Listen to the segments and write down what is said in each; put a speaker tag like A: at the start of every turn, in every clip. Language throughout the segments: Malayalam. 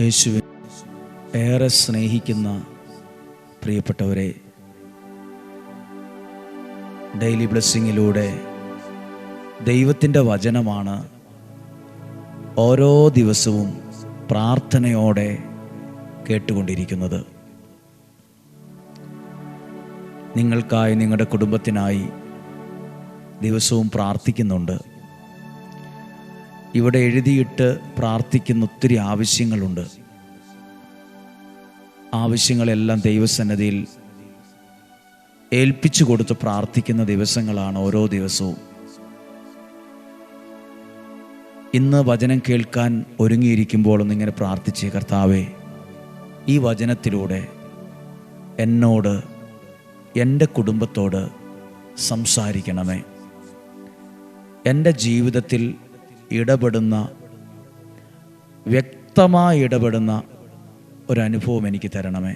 A: യേശുവിൻ ഏറെ സ്നേഹിക്കുന്ന പ്രിയപ്പെട്ടവരെ ഡെയിലി ബ്ലെസ്സിങ്ങിലൂടെ ദൈവത്തിന്റെ വചനമാണ് ഓരോ ദിവസവും പ്രാർത്ഥനയോടെ കേട്ടുകൊണ്ടിരിക്കുന്നത്. നിങ്ങൾക്കായി നിങ്ങളുടെ കുടുംബത്തിനായി ദിവസവും പ്രാർത്ഥിക്കുന്നുണ്ട്. ഇവിടെ എഴുതിയിട്ട് പ്രാർത്ഥിക്കുന്ന ഒത്തിരി ആവശ്യങ്ങളുണ്ട്. ആവശ്യങ്ങളെല്ലാം ദൈവസന്നതിയിൽ ഏൽപ്പിച്ചു കൊടുത്ത് പ്രാർത്ഥിക്കുന്ന ദിവസങ്ങളാണ് ഓരോ ദിവസവും. ഇന്ന് വചനം കേൾക്കാൻ ഒരുങ്ങിയിരിക്കുമ്പോൾ ഒന്നിങ്ങനെ പ്രാർത്ഥിച്ച് കർത്താവേ ഈ വചനത്തിലൂടെ എന്നോട് എന്റെ കുടുംബത്തോട് സംസാരിക്കണമേ. എന്റെ ജീവിതത്തിൽ ഇടപെടുന്ന വ്യക്തമായി ഇടപെടുന്ന ഒരനുഭവം എനിക്ക് തരണമേ.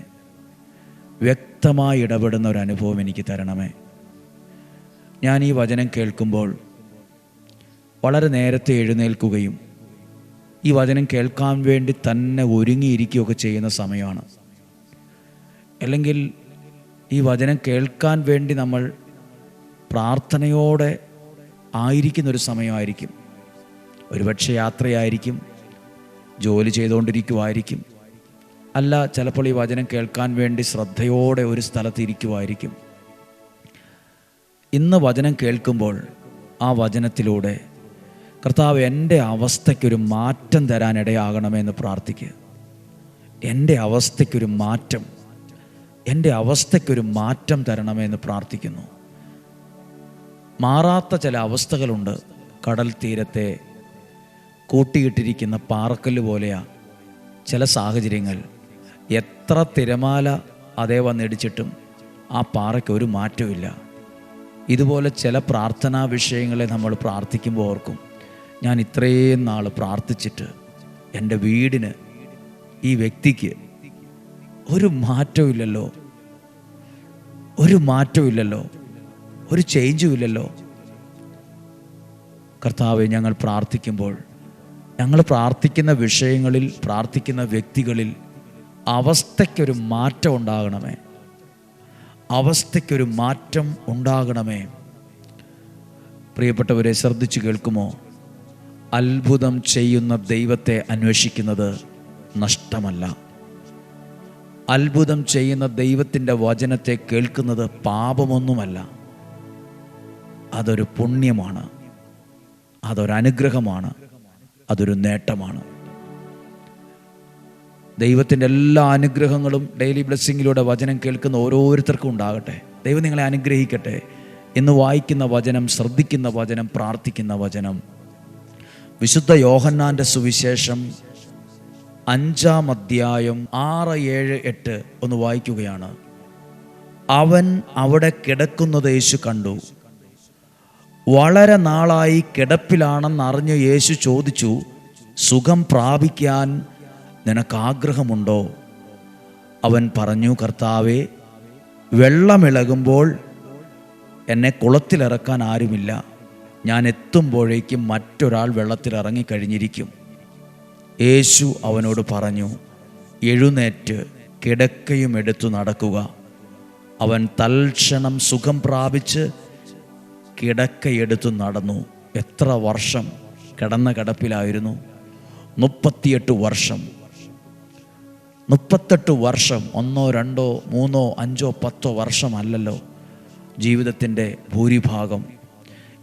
A: വ്യക്തമായി ഇടപെടുന്ന ഒരു അനുഭവം എനിക്ക് തരണമേ. ഞാൻ ഈ വചനം കേൾക്കുമ്പോൾ വളരെ നേരത്തെ എഴുന്നേൽക്കുകയും ഈ വചനം കേൾക്കാൻ വേണ്ടി തന്നെ ഒരുങ്ങിയിരിക്കുകയൊക്കെ ചെയ്യുന്ന സമയമാണ്. അല്ലെങ്കിൽ ഈ വചനം കേൾക്കാൻ വേണ്ടി നമ്മൾ പ്രാർത്ഥനയോടെ ആയിരിക്കുന്നൊരു സമയമായിരിക്കും. ഒരുപക്ഷെ യാത്രയായിരിക്കും ജോലി ചെയ്തുകൊണ്ടിരിക്കുമായിരിക്കും അല്ല ചിലപ്പോൾ ഈ വചനം കേൾക്കാൻ വേണ്ടി ശ്രദ്ധയോടെ ഒരു സ്ഥലത്ത് ഇരിക്കുമായിരിക്കും ഇന്ന് വചനം കേൾക്കുമ്പോൾ ആ വചനത്തിലൂടെ കർത്താവ് എന്റെ അവസ്ഥയ്ക്കൊരു മാറ്റം തരാൻ ഇടയാകണമെന്ന് പ്രാർത്ഥിക്കുക. എന്റെ അവസ്ഥയ്ക്കൊരു മാറ്റം എന്റെ അവസ്ഥയ്ക്കൊരു മാറ്റം തരണമെന്ന് പ്രാർത്ഥിക്കുന്നു. മാറാത്ത ചില അവസ്ഥകളുണ്ട്. കടൽ തീരത്തെ കൂട്ടിയിട്ടിരിക്കുന്ന പാറക്കല്ല് പോലെയാണ് ചില സാഹചര്യങ്ങൾ. എത്ര തിരമാല അതേ വന്നിടിച്ചിട്ടും ആ പാറയ്ക്ക് ഒരു മാറ്റമില്ല ഇതുപോലെ ചില പ്രാർത്ഥനാ വിഷയങ്ങളെ നമ്മൾ പ്രാർത്ഥിക്കുമ്പോൾ ഓർക്കും. ഞാൻ ഇത്രയും നാൾ പ്രാർത്ഥിച്ചിട്ട് എന്റെ വീടിന് ഈ വ്യക്തിക്ക് ഒരു മാറ്റമില്ലല്ലോ ഒരു മാറ്റമില്ലല്ലോ ഒരു ചേഞ്ചും ഇല്ലല്ലോ കർത്താവെ ഞങ്ങൾ പ്രാർത്ഥിക്കുമ്പോൾ ഞങ്ങൾ പ്രാർത്ഥിക്കുന്ന വിഷയങ്ങളിൽ പ്രാർത്ഥിക്കുന്ന വ്യക്തികളിൽ അവസ്ഥയ്ക്കൊരു മാറ്റം ഉണ്ടാകണമേ. അവസ്ഥയ്ക്കൊരു മാറ്റം ഉണ്ടാകണമേ. പ്രിയപ്പെട്ടവരെ ശ്രദ്ധിച്ചു കേൾക്കുമോ? അത്ഭുതം ചെയ്യുന്ന ദൈവത്തെ അന്വേഷിക്കുന്നത് നഷ്ടമല്ല. അത്ഭുതം ചെയ്യുന്ന ദൈവത്തിന്റെ വചനത്തെ കേൾക്കുന്നത് പാപമൊന്നുമല്ല. അതൊരു പുണ്യമാണ്. അതൊരനുഗ്രഹമാണ്. അതൊരു നേട്ടമാണ്. ദൈവത്തിന്റെ എല്ലാ അനുഗ്രഹങ്ങളും ഡെയിലി ബ്ലെസ്സിങ്ങിലൂടെ വചനം കേൾക്കുന്ന ഓരോരുത്തർക്കും ഉണ്ടാകട്ടെ. ദൈവം നിങ്ങളെ അനുഗ്രഹിക്കട്ടെ. എന്ന് വായിക്കുന്ന വചനം ശ്രദ്ധിക്കുന്ന വചനം പ്രാർത്ഥിക്കുന്ന വചനം. വിശുദ്ധ യോഹന്നാന്റെ സുവിശേഷം അഞ്ചാം അധ്യായം ആറ് ഏഴ് എട്ട് ഒന്ന് വായിക്കുകയാണ്. അവൻ അവിടെ കിടക്കുന്നത് യേശു കണ്ടു. വളരെ നാളായി കിടപ്പിലാണെന്ന് അറിഞ്ഞ് യേശു ചോദിച്ചു സുഖം പ്രാപിക്കാൻ നിനക്ക് ആഗ്രഹമുണ്ടോ അവൻ പറഞ്ഞു കർത്താവെ വെള്ളമിളകുമ്പോൾ എന്നെ കുളത്തിലിറക്കാൻ ആരുമില്ല. ഞാൻ എത്തുമ്പോഴേക്കും മറ്റൊരാൾ വെള്ളത്തിൽ ഇറങ്ങിക്കഴിഞ്ഞിരിക്കും യേശു അവനോട് പറഞ്ഞു എഴുന്നേറ്റ് കിടക്കയും എടുത്തു നടക്കുക. അവൻ തൽക്ഷണം സുഖം പ്രാപിച്ച് കിടക്കയെടുത്തു നടന്നു. എത്ര വർഷം കിടന്ന കിടപ്പിലായിരുന്നു? മുപ്പത്തിയെട്ട് വർഷം. മുപ്പത്തെട്ട് വർഷം ഒന്നോ രണ്ടോ മൂന്നോ അഞ്ചോ പത്തോ വർഷമല്ലല്ലോ ജീവിതത്തിന്റെ ഭൂരിഭാഗം.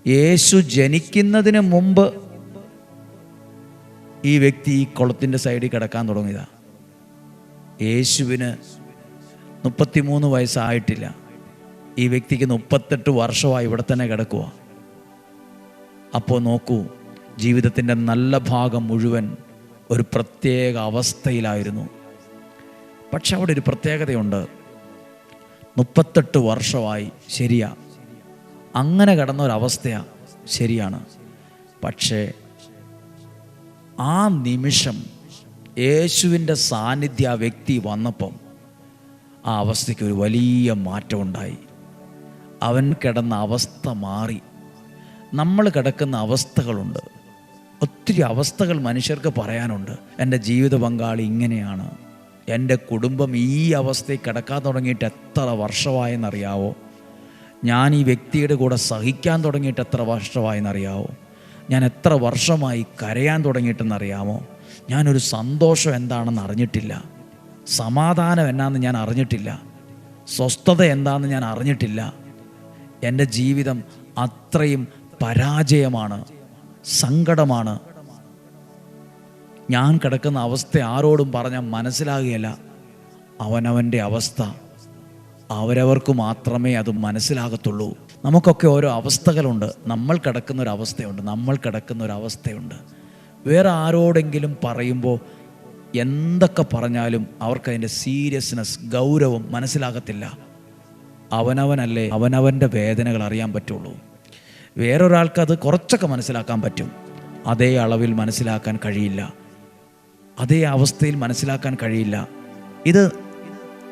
A: യേശു ജനിക്കുന്നതിന് മുമ്പ് ഈ വ്യക്തി ഈ കുളത്തിന്റെ സൈഡിൽ കിടക്കാൻ തുടങ്ങിയതാ. യേശുവിന് മുപ്പത്തിമൂന്ന് വയസ്സായിട്ടില്ല. ഈ വ്യക്തിക്ക് മുപ്പത്തെട്ട് വർഷമായി ഇവിടെ തന്നെ കിടക്കുക അപ്പോൾ നോക്കൂ ജീവിതത്തിന്റെ നല്ല ഭാഗം മുഴുവൻ ഒരു പ്രത്യേക അവസ്ഥയിലായിരുന്നു. പക്ഷെ അവിടെ ഒരു പ്രത്യേകതയുണ്ട്. മുപ്പത്തെട്ട് വർഷമായി ശരിയാ. അങ്ങനെ കടന്ന ഒരവസ്ഥയാ ശരിയാണ്. പക്ഷേ ആ നിമിഷം യേശുവിന്റെ സാന്നിധ്യ വ്യക്തി വന്നപ്പം ആ അവസ്ഥയ്ക്ക് ഒരു വലിയ മാറ്റമുണ്ടായി. അവൻ കിടന്ന അവസ്ഥ മാറി. നമ്മൾ കിടക്കുന്ന അവസ്ഥകളുണ്ട്. ഒത്തിരി അവസ്ഥകൾ മനുഷ്യർക്ക് പറയാനുണ്ട്. എന്റെ ജീവിത പങ്കാളി ഇങ്ങനെയാണ്. എന്റെ കുടുംബം ഈ അവസ്ഥയിൽ കിടക്കാൻ തുടങ്ങിയിട്ട് എത്ര വർഷമായെന്നറിയാവോ? ഞാൻ ഈ വ്യക്തിയുടെ കൂടെ സഹിക്കാൻ തുടങ്ങിയിട്ട് എത്ര വർഷമായെന്നറിയാവോ? ഞാൻ എത്ര വർഷമായി കരയാൻ തുടങ്ങിയിട്ടെന്നറിയാമോ? ഞാനൊരു സന്തോഷം എന്താണെന്ന് അറിഞ്ഞിട്ടില്ല. സമാധാനം എന്നാന്ന് ഞാൻ അറിഞ്ഞിട്ടില്ല. സ്വസ്ഥത എന്താണെന്ന് ഞാൻ അറിഞ്ഞിട്ടില്ല. എന്റെ ജീവിതം അത്രയും പരാജയമാണ് സങ്കടമാണ്. ഞാൻ കിടക്കുന്ന അവസ്ഥ ആരോടും പറഞ്ഞാൽ മനസ്സിലാകുകയില്ല. അവനവന്റെ അവസ്ഥ അവരവർക്ക് മാത്രമേ അത് മനസ്സിലാകത്തുള്ളൂ. നമുക്കൊക്കെ ഓരോ അവസ്ഥകളുണ്ട്. നമ്മൾ കിടക്കുന്ന ഒരു അവസ്ഥയുണ്ട് നമ്മൾ കിടക്കുന്ന ഒരു അവസ്ഥയുണ്ട് വേറെ ആരോടെങ്കിലും പറയുമ്പോൾ എന്തൊക്കെ പറഞ്ഞാലും അവർക്കതിന്റെ സീരിയസ്നെസ് ഗൗരവം മനസ്സിലാകത്തില്ല. അവനവനല്ലേ അവനവന്റെ വേദനകൾ അറിയാൻ പറ്റുള്ളൂ. വേറൊരാൾക്ക് അത് കുറച്ചൊക്കെ മനസ്സിലാക്കാൻ പറ്റും. അതേ അളവിൽ മനസ്സിലാക്കാൻ കഴിയില്ല. അതേ അവസ്ഥയിൽ മനസ്സിലാക്കാൻ കഴിയില്ല. ഇത്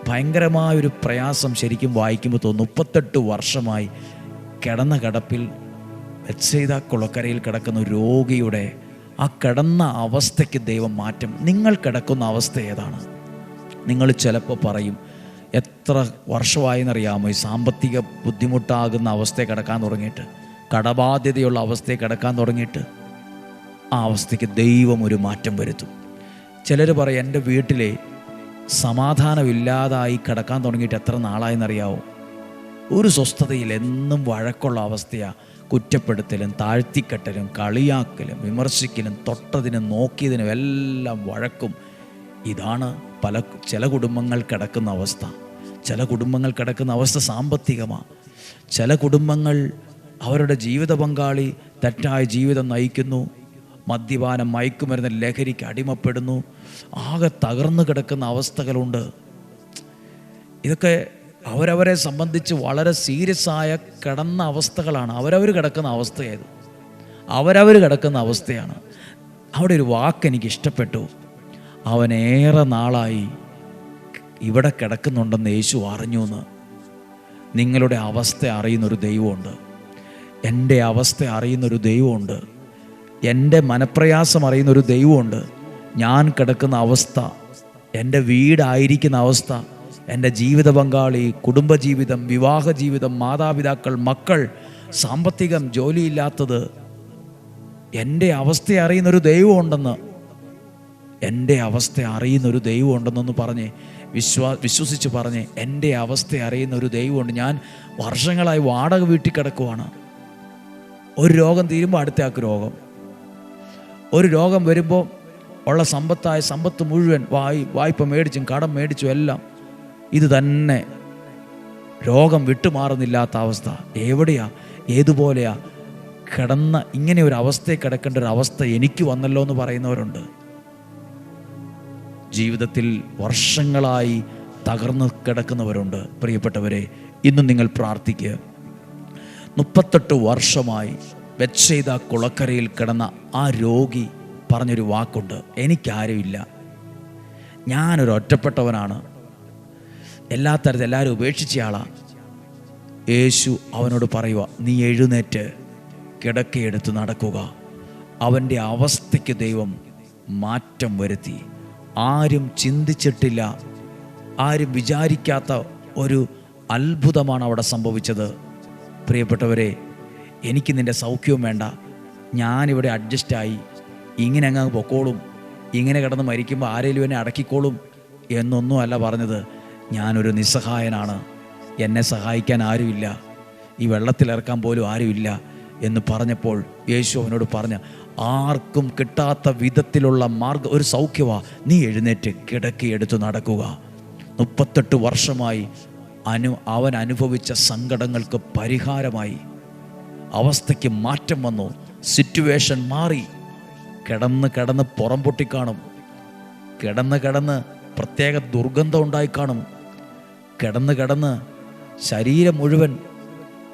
A: ഭയങ്കരമായൊരു പ്രയാസം ശരിക്കും വായിക്കുമ്പോൾ തോന്നും. മുപ്പത്തെട്ട് വർഷമായി കിടന്ന കിടപ്പിൽ വെച്ചെയ്ത കുളക്കരയിൽ കിടക്കുന്ന രോഗിയുടെ ആ കിടന്ന അവസ്ഥയ്ക്ക് ദൈവം മാറ്റം. നിങ്ങൾ കിടക്കുന്ന അവസ്ഥ ഏതാണ്? നിങ്ങൾ ചിലപ്പോൾ പറയും എത്ര വർഷമായെന്നറിയാമോ? ഈ സാമ്പത്തിക ബുദ്ധിമുട്ടാകുന്ന അവസ്ഥയെ കിടക്കാൻ തുടങ്ങിയിട്ട് കടബാധ്യതയുള്ള അവസ്ഥയെ കിടക്കാൻ തുടങ്ങിയിട്ട് ആ അവസ്ഥയ്ക്ക് ദൈവം ഒരു മാറ്റം വരുത്തും. ചിലർ പറയും എന്റെ വീട്ടിലെ സമാധാനമില്ലാതായി കിടക്കാൻ തുടങ്ങിയിട്ട് എത്ര നാളായെന്നറിയാവോ? ഒരു സ്വസ്ഥതയിൽ എന്നും വഴക്കുള്ള അവസ്ഥയാണ് കുറ്റപ്പെടുത്തലും താഴ്ത്തിക്കെട്ടലും കളിയാക്കലും വിമർശിക്കലും തൊട്ടതിനും നോക്കിയതിനും എല്ലാം വഴക്കും. ഇതാണ് പല ചില കുടുംബങ്ങൾ കിടക്കുന്ന അവസ്ഥ. ചില കുടുംബങ്ങൾ കിടക്കുന്ന അവസ്ഥ സാമ്പത്തികമാണ് ചില കുടുംബങ്ങൾ അവരുടെ ജീവിത പങ്കാളി തെറ്റായ ജീവിതം നയിക്കുന്നു. മദ്യപാനം മയക്കുമരുന്ന് ലഹരിക്ക് അടിമപ്പെടുന്നു. ആകെ തകർന്നു കിടക്കുന്ന അവസ്ഥകളുണ്ട്. ഇതൊക്കെ അവരവരെ സംബന്ധിച്ച് വളരെ സീരിയസ് ആയ കിടന്ന അവസ്ഥകളാണ്. അവരവർ കിടക്കുന്ന അവസ്ഥയായത് അവരവർ കിടക്കുന്ന അവസ്ഥയാണ്. അവിടെ ഒരു വാക്ക് എനിക്ക് ഇഷ്ടപ്പെട്ടു. അവനേറെ നാളായി ഇവിടെ കിടക്കുന്നുണ്ടെന്ന് യേശു അറിഞ്ഞു എന്ന് നിങ്ങളുടെ അവസ്ഥ അറിയുന്നൊരു ദൈവമുണ്ട്. എന്റെ അവസ്ഥ അറിയുന്നൊരു ദൈവമുണ്ട്. എന്റെ മനപ്രയാസം അറിയുന്നൊരു ദൈവമുണ്ട്. ഞാൻ കിടക്കുന്ന അവസ്ഥ എന്റെ വീടായിരിക്കുന്ന അവസ്ഥ എന്റെ ജീവിത പങ്കാളി കുടുംബജീവിതം വിവാഹ ജീവിതം മാതാപിതാക്കൾ മക്കൾ സാമ്പത്തികം ജോലിയില്ലാത്തത് എന്റെ അവസ്ഥ അറിയുന്നൊരു ദൈവമുണ്ടെന്ന് എന്റെ അവസ്ഥ അറിയുന്ന ഒരു ദൈവം ഉണ്ടെന്നൊന്ന് പറഞ്ഞ് വിശ്വാ വിശ്വസിച്ച് പറഞ്ഞ് എന്റെ അവസ്ഥ അറിയുന്ന ഒരു ദൈവമുണ്ട് ഞാൻ വർഷങ്ങളായി വാടക വീട്ടിൽ കിടക്കുവാണ്. ഒരു രോഗം തീരുമ്പോൾ അടുത്ത ആൾക്ക് രോഗം. ഒരു രോഗം വരുമ്പോൾ ഉള്ള സമ്പത്തായ സമ്പത്ത് മുഴുവൻ വായി വായ്പ മേടിച്ചും കടം മേടിച്ചും എല്ലാം ഇത് തന്നെ. രോഗം വിട്ടുമാറുന്നില്ലാത്ത അവസ്ഥ. എവിടെയാ? ഏതുപോലെയാ? കിടന്ന ഇങ്ങനെ ഒരു അവസ്ഥയെ കിടക്കേണ്ട ഒരു അവസ്ഥ എനിക്ക് വന്നല്ലോ എന്ന് പറയുന്നവരുണ്ട്. ജീവിതത്തിൽ വർഷങ്ങളായി തകർന്നു കിടക്കുന്നവരുണ്ട്. പ്രിയപ്പെട്ടവരെ ഇന്ന് നിങ്ങൾ പ്രാർത്ഥിക്കുക. മുപ്പത്തെട്ട് വർഷമായി വെച്ചെയ്ത കുളക്കരയിൽ കിടന്ന ആ രോഗി പറഞ്ഞൊരു വാക്കുണ്ട്. എനിക്കാരുമില്ല. ഞാനൊരു ഒറ്റപ്പെട്ടവനാണ്. എല്ലാ തരത്തിൽ എല്ലാവരും ഉപേക്ഷിച്ച ആളാണ് യേശു അവനോട് പറയുക നീ എഴുന്നേറ്റ് കിടക്കയെടുത്ത് നടക്കുക. അവന്റെ അവസ്ഥയ്ക്ക് ദൈവം മാറ്റം വരുത്തി. ആരും ചിന്തിച്ചിട്ടില്ല ആരും വിചാരിക്കാത്ത ഒരു അത്ഭുതമാണ് അവിടെ സംഭവിച്ചത്. പ്രിയപ്പെട്ടവരെ എനിക്ക് നിന്റെ സൗഖ്യവും വേണ്ട. ഞാനിവിടെ അഡ്ജസ്റ്റായി. ഇങ്ങനെ അങ്ങ് പൊക്കോളും. ഇങ്ങനെ കിടന്ന് മരിക്കുമ്പോൾ ആരെങ്കിലും എന്നെ അടക്കിക്കോളും എന്നൊന്നും അല്ല പറഞ്ഞത്. ഞാനൊരു നിസ്സഹായനാണ്. എന്നെ സഹായിക്കാൻ ആരുമില്ല. ഈ വെള്ളത്തിലിറക്കാൻ പോലും ആരുമില്ല എന്ന് പറഞ്ഞപ്പോൾ യേശു അവനോട് പറഞ്ഞ ആർക്കും കിട്ടാത്ത വിധത്തിലുള്ള മാർഗം ഒരു സൗഖ്യമാ നീ എഴുന്നേറ്റ് കിടക്കിയെടുത്ത് നടക്കുക. മുപ്പത്തെട്ട് വർഷമായി അനു അവൻ അനുഭവിച്ച സങ്കടങ്ങൾക്ക് പരിഹാരമായി. അവസ്ഥയ്ക്ക് മാറ്റം വന്നു. സിറ്റുവേഷൻ മാറി. കിടന്ന് കിടന്ന് പുറം പൊട്ടിക്കാണും. കിടന്ന് കിടന്ന് പ്രത്യേക ദുർഗന്ധം ഉണ്ടായി കാണും. കിടന്ന് കിടന്ന് ശരീരം മുഴുവൻ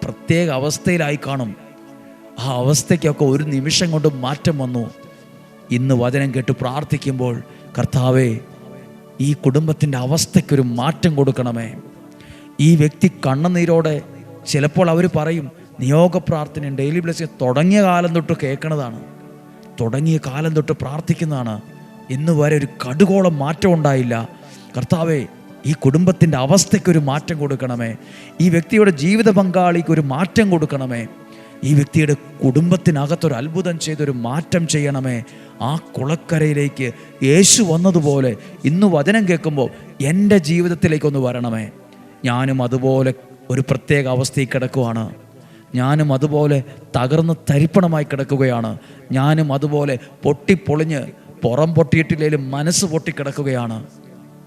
A: പ്രത്യേക അവസ്ഥയിലായി കാണും. ആ അവസ്ഥയ്ക്കൊക്കെ ഒരു നിമിഷം കൊണ്ട് മാറ്റം വന്നു. ഇന്ന് വചനം കേട്ട് പ്രാർത്ഥിക്കുമ്പോൾ കർത്താവേ ഈ കുടുംബത്തിന്റെ അവസ്ഥയ്ക്കൊരു മാറ്റം കൊടുക്കണമേ. ഈ വ്യക്തി കണ്ണുനീരോടെ ചിലപ്പോൾ അവർ പറയും നിയോഗ പ്രാർത്ഥന ഡെയിലി ബ്ലെസ്സിങ് തുടങ്ങിയ കാലം തൊട്ട് കേൾക്കണതാണ്. തുടങ്ങിയ കാലം തൊട്ട് പ്രാർത്ഥിക്കുന്നതാണ്. ഇന്ന് വരെ ഒരു കടുകോളം മാറ്റം ഉണ്ടായില്ല. കർത്താവെ ഈ കുടുംബത്തിന്റെ അവസ്ഥയ്ക്കൊരു മാറ്റം കൊടുക്കണമേ. ഈ വ്യക്തിയുടെ ജീവിത പങ്കാളിക്ക് ഒരു മാറ്റം കൊടുക്കണമേ. ഈ വ്യക്തിയുടെ കുടുംബത്തിനകത്തൊരു അത്ഭുതം ചെയ്തൊരു മാറ്റം ചെയ്യണമേ. ആ കുളക്കരയിലേക്ക് യേശു വന്നതുപോലെ ഇന്ന് വചനം കേൾക്കുമ്പോൾ എന്റെ ജീവിതത്തിലേക്കൊന്ന് വരണമേ. ഞാനും അതുപോലെ ഒരു പ്രത്യേക അവസ്ഥയിൽ കിടക്കുവാണ്. ഞാനും അതുപോലെ തകർന്ന് തരിപ്പണമായി കിടക്കുകയാണ്. ഞാനും അതുപോലെ പൊട്ടിപ്പൊളിഞ്ഞ് പുറം പൊട്ടിയിട്ടില്ലെങ്കിലും മനസ്സ് പൊട്ടിക്കിടക്കുകയാണ്.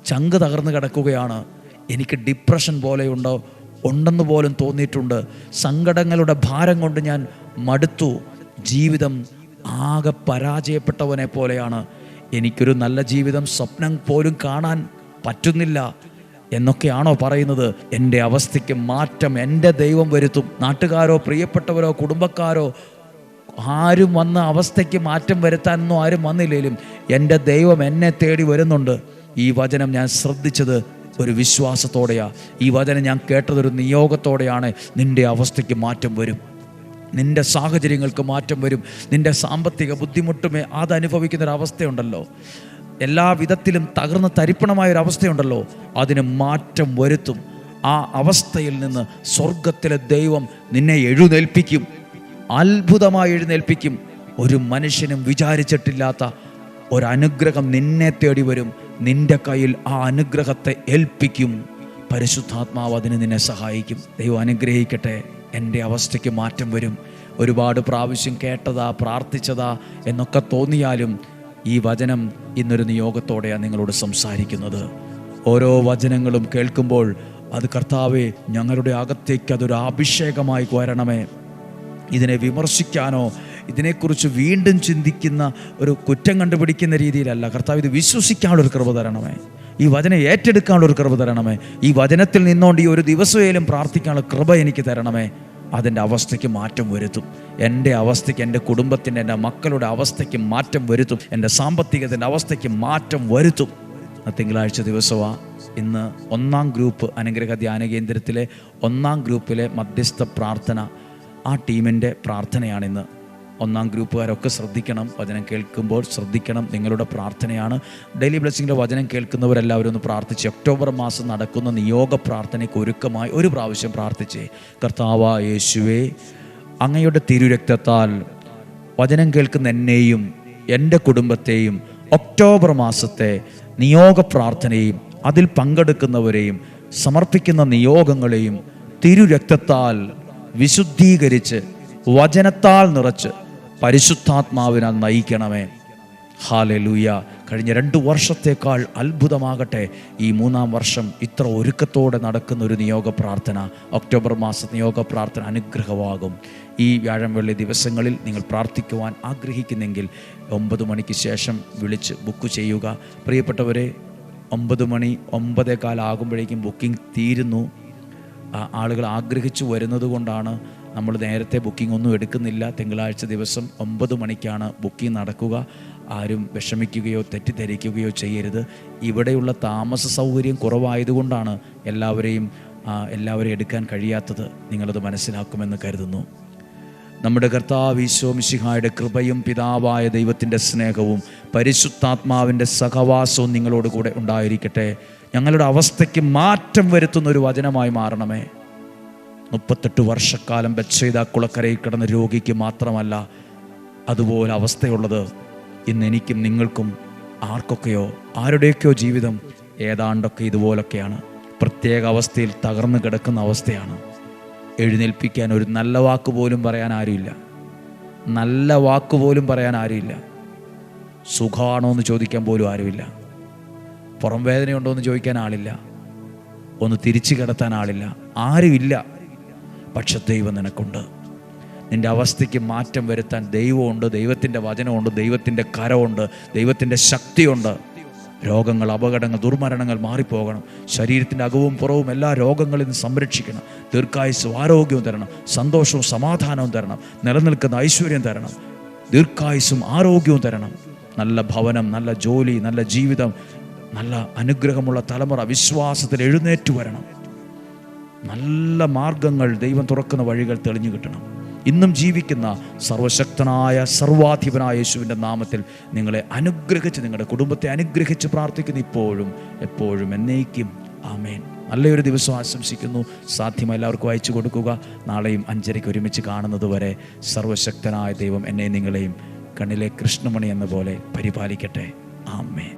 A: ചങ്ക് തകർന്ന് കിടക്കുകയാണ്. എനിക്ക് ഡിപ്രഷൻ പോലെയുണ്ടോ? ഉണ്ടെന്ന് പോലും തോന്നിയിട്ടുണ്ട്. സങ്കടങ്ങളുടെ ഭാരം കൊണ്ട് ഞാൻ മടുത്തു. ജീവിതം ആകെ പരാജയപ്പെട്ടവനെ പോലെയാണ്. എനിക്കൊരു നല്ല ജീവിതം സ്വപ്നം പോലും കാണാൻ പറ്റുന്നില്ല എന്നൊക്കെയാണോ പറയുന്നത്. എന്റെ അവസ്ഥയ്ക്ക് മാറ്റം എന്റെ ദൈവം വരുത്തും. നാട്ടുകാരോ പ്രിയപ്പെട്ടവരോ കുടുംബക്കാരോ ആരും വന്ന അവസ്ഥയ്ക്ക് മാറ്റം വരുത്താനൊന്നും ആരും വന്നില്ലെങ്കിലും എന്റെ ദൈവം എന്നെ തേടി വരുന്നുണ്ട്. ഈ വചനം ഞാൻ ശ്രദ്ധിച്ചത് ഒരു വിശ്വാസത്തോടെയാ. ഈ വചനം ഞാൻ കേട്ടതൊരു നിയോഗത്തോടെയാണ് നിന്റെ അവസ്ഥയ്ക്ക് മാറ്റം വരും. നിന്റെ സാഹചര്യങ്ങൾക്ക് മാറ്റം വരും. നിന്റെ സാമ്പത്തിക ബുദ്ധിമുട്ടുമേ അത് അനുഭവിക്കുന്ന ഒരു അവസ്ഥയുണ്ടല്ലോ എല്ലാ വിധത്തിലും തകർന്ന് അവസ്ഥയുണ്ടല്ലോ അതിന് മാറ്റം വരുത്തും. ആ അവസ്ഥയിൽ നിന്ന് സ്വർഗത്തിലെ ദൈവം നിന്നെ എഴുന്നേൽപ്പിക്കും. അത്ഭുതമായി എഴുന്നേൽപ്പിക്കും. ഒരു മനുഷ്യനും വിചാരിച്ചിട്ടില്ലാത്ത ഒരനുഗ്രഹം നിന്നെ തേടി വരും. നിന്റെ കയ്യിൽ ആ അനുഗ്രഹത്തെ ഏൽപ്പിക്കും. പരിശുദ്ധാത്മാവ് അതിന് നിന്നെ സഹായിക്കും. ദൈവം അനുഗ്രഹിക്കട്ടെ. എന്റെ അവസ്ഥയ്ക്ക് മാറ്റം വരും. ഒരുപാട് പ്രാവശ്യം കേട്ടതാ പ്രാർത്ഥിച്ചതാ എന്നൊക്കെ തോന്നിയാലും ഈ വചനം ഇന്നൊരു നിയോഗത്തോടെയാണ് നിങ്ങളോട് സംസാരിക്കുന്നത്. ഓരോ വചനങ്ങളും കേൾക്കുമ്പോൾ അത് കർത്താവെ ഞങ്ങളുടെ അകത്തേക്ക് അതൊരു അഭിഷേകമായി കോരണമേ ഇതിനെ വിമർശിക്കാനോ ഇതിനെക്കുറിച്ച് വീണ്ടും ചിന്തിക്കുന്ന ഒരു കുറ്റം കണ്ടുപിടിക്കുന്ന രീതിയിലല്ല. കർത്താവ് ഇത് വിശ്വസിക്കാനുള്ളൊരു കൃപ തരണമേ. ഈ വചനം ഏറ്റെടുക്കാനുള്ള ഒരു കൃപ തരണമേ. ഈ വചനത്തിൽ നിന്നുകൊണ്ട് ഈ ഒരു ദിവസമേലും പ്രാർത്ഥിക്കാനുള്ള കൃപ എനിക്ക് തരണമേ. അതിന്റെ അവസ്ഥയ്ക്ക് മാറ്റം വരുത്തും. എന്റെ അവസ്ഥയ്ക്ക് എന്റെ കുടുംബത്തിന്റെ എന്റെ മക്കളുടെ അവസ്ഥയ്ക്ക് മാറ്റം വരുത്തും. എന്റെ സാമ്പത്തികത്തിന്റെ അവസ്ഥയ്ക്ക് മാറ്റം വരുത്തും. തിങ്കളാഴ്ച ദിവസമാണ് ഇന്ന് ഒന്നാം ഗ്രൂപ്പ് അനുഗ്രഹ ധ്യാന കേന്ദ്രത്തിലെ ഒന്നാം ഗ്രൂപ്പിലെ മധ്യസ്ഥ പ്രാർത്ഥന. ആ ടീമിന്റെ പ്രാർത്ഥനയാണിന്ന് ഒന്നാം ഗ്രൂപ്പുകാരൊക്കെ ശ്രദ്ധിക്കണം. വചനം കേൾക്കുമ്പോൾ ശ്രദ്ധിക്കണം. നിങ്ങളുടെ പ്രാർത്ഥനയാണ്. ഡെയിലി ബ്ലെസ്സിങ്ങിന്റെ വചനം കേൾക്കുന്നവരെല്ലാവരും ഒന്ന് പ്രാർത്ഥിച്ച് ഒക്ടോബർ മാസം നടക്കുന്ന നിയോഗ പ്രാർത്ഥനയ്ക്ക് ഒരുക്കമായി ഒരു പ്രാവശ്യം പ്രാർത്ഥിച്ചേ കർത്താവ യേശുവേ അങ്ങയുടെ തിരുരക്തത്താൽ വചനം കേൾക്കുന്ന എന്നെയും എന്റെ കുടുംബത്തെയും ഒക്ടോബർ മാസത്തെ നിയോഗ പ്രാർത്ഥനയും അതിൽ പങ്കെടുക്കുന്നവരെയും സമർപ്പിക്കുന്ന നിയോഗങ്ങളെയും തിരുരക്തത്താൽ വിശുദ്ധീകരിച്ച് വചനത്താൽ നിറച്ച് പരിശുദ്ധാത്മാവിനാൽ നയിക്കണമേ. ഹാലലൂയ. കഴിഞ്ഞ രണ്ട് വർഷത്തേക്കാൾ അത്ഭുതമാകട്ടെ. ഈ മൂന്നാം വർഷം ഇത്ര ഒരുക്കത്തോടെ നടക്കുന്ന ഒരു നിയോഗ പ്രാർത്ഥന. ഒക്ടോബർ മാസ നിയോഗ പ്രാർത്ഥന അനുഗ്രഹമാകും. ഈ വ്യാഴം വെള്ളി ദിവസങ്ങളിൽ നിങ്ങൾ പ്രാർത്ഥിക്കുവാൻ ആഗ്രഹിക്കുന്നെങ്കിൽ ഒമ്പത് മണിക്ക് ശേഷം വിളിച്ച് ബുക്ക് ചെയ്യുക. പ്രിയപ്പെട്ടവരെ ഒമ്പത് മണി ഒമ്പതേക്കാലാകുമ്പോഴേക്കും ബുക്കിംഗ് തീരുന്നു. ആളുകൾ ആഗ്രഹിച്ചു വരുന്നത് കൊണ്ടാണ് നമ്മൾ നേരത്തെ ബുക്കിംഗ് ഒന്നും എടുക്കുന്നില്ല. തിങ്കളാഴ്ച ദിവസം ഒമ്പത് മണിക്കാണ് ബുക്കിംഗ് നടക്കുക. ആരും വിഷമിക്കുകയോ തെറ്റിദ്ധരിക്കുകയോ ചെയ്യരുത്. ഇവിടെയുള്ള താമസ സൗകര്യം കുറവായതുകൊണ്ടാണ് എല്ലാവരെയും എല്ലാവരെയും എടുക്കാൻ കഴിയാത്തത്. നിങ്ങളത് മനസ്സിലാക്കുമെന്ന് കരുതുന്നു. നമ്മുടെ കർത്താവ് ഈശോ മിശിഹായുടെ കൃപയും പിതാവായ ദൈവത്തിന്റെ സ്നേഹവും പരിശുദ്ധാത്മാവിന്റെ സഹവാസവും നിങ്ങളോട് കൂടെ ഉണ്ടായിരിക്കട്ടെ. ഞങ്ങളുടെ അവസ്ഥയ്ക്ക് മാറ്റം വരുത്തുന്ന ഒരു വചനമായി മാറണമേ. മുപ്പത്തെട്ട് വർഷക്കാലം ബച്ചെയ്ത കുളക്കരയിൽ കിടന്ന രോഗിക്ക് മാത്രമല്ല അതുപോലെ അവസ്ഥയുള്ളത് ഇന്ന് എനിക്കും നിങ്ങൾക്കും ആർക്കൊക്കെയോ ആരുടെയൊക്കെയോ ജീവിതം ഏതാണ്ടൊക്കെ ഇതുപോലൊക്കെയാണ്. പ്രത്യേക അവസ്ഥയിൽ തകർന്നു കിടക്കുന്ന അവസ്ഥയാണ്. എഴുന്നേൽപ്പിക്കാൻ ഒരു നല്ല വാക്ക് പോലും പറയാൻ ആരുമില്ല. നല്ല വാക്ക് പോലും പറയാൻ ആരുമില്ല. സുഖമാണോ എന്ന് ചോദിക്കാൻ പോലും ആരുമില്ല. പുറം വേദനയുണ്ടോ എന്ന് ചോദിക്കാൻ ആളില്ല. ഒന്ന് തിരിച്ചു കിടത്താൻ ആളില്ല. ആരുമില്ല. പക്ഷെ ദൈവം നിനക്കുണ്ട്. നിന്റെ അവസ്ഥയ്ക്ക് മാറ്റം വരുത്താൻ ദൈവമുണ്ട് ദൈവത്തിന്റെ വചനമുണ്ട് ദൈവത്തിന്റെ കരമുണ്ട് ദൈവത്തിന്റെ ശക്തിയുണ്ട്. രോഗങ്ങൾ അപകടങ്ങൾ ദുർമരണങ്ങൾ മാറിപ്പോകണം. ശരീരത്തിന്റെ അകവും പുറവും എല്ലാ രോഗങ്ങളിൽ നിന്ന് സംരക്ഷിക്കണം. ദീർഘായുസ്സും ആരോഗ്യവും തരണം. സന്തോഷവും സമാധാനവും തരണം. നിലനിൽക്കുന്ന ഐശ്വര്യം തരണം. ദീർഘായുസ്സും ആരോഗ്യവും തരണം. നല്ല ഭവനം നല്ല ജോലി നല്ല ജീവിതം നല്ല അനുഗ്രഹമുള്ള തലമുറ വിശ്വാസത്തിൽ എഴുന്നേറ്റ് വരണം. നല്ല മാർഗങ്ങൾ ദൈവം തുറക്കുന്ന വഴികൾ തെളിഞ്ഞു കിട്ടണം. ഇന്നും ജീവിക്കുന്ന സർവശക്തനായ സർവാധിപനായ യേശുവിന്റെ നാമത്തിൽ നിങ്ങളെ അനുഗ്രഹിച്ച് നിങ്ങളുടെ കുടുംബത്തെ അനുഗ്രഹിച്ച് പ്രാർത്ഥിക്കുന്നു ഇപ്പോഴും എപ്പോഴും എന്നേക്കും. ആമേൻ. നല്ലൊരു ദിവസം ആശംസിക്കുന്നു. സാധ്യം എല്ലാവർക്കും അയച്ചു കൊടുക്കുക. നാളെയും അഞ്ചരയ്ക്ക് ഒരുമിച്ച് കാണുന്നത് വരെ സർവശക്തനായ ദൈവം എന്നെ നിങ്ങളെയും കണ്ണിലെ കൃഷ്ണമണി എന്ന പോലെ പരിപാലിക്കട്ടെ. ആമേൻ.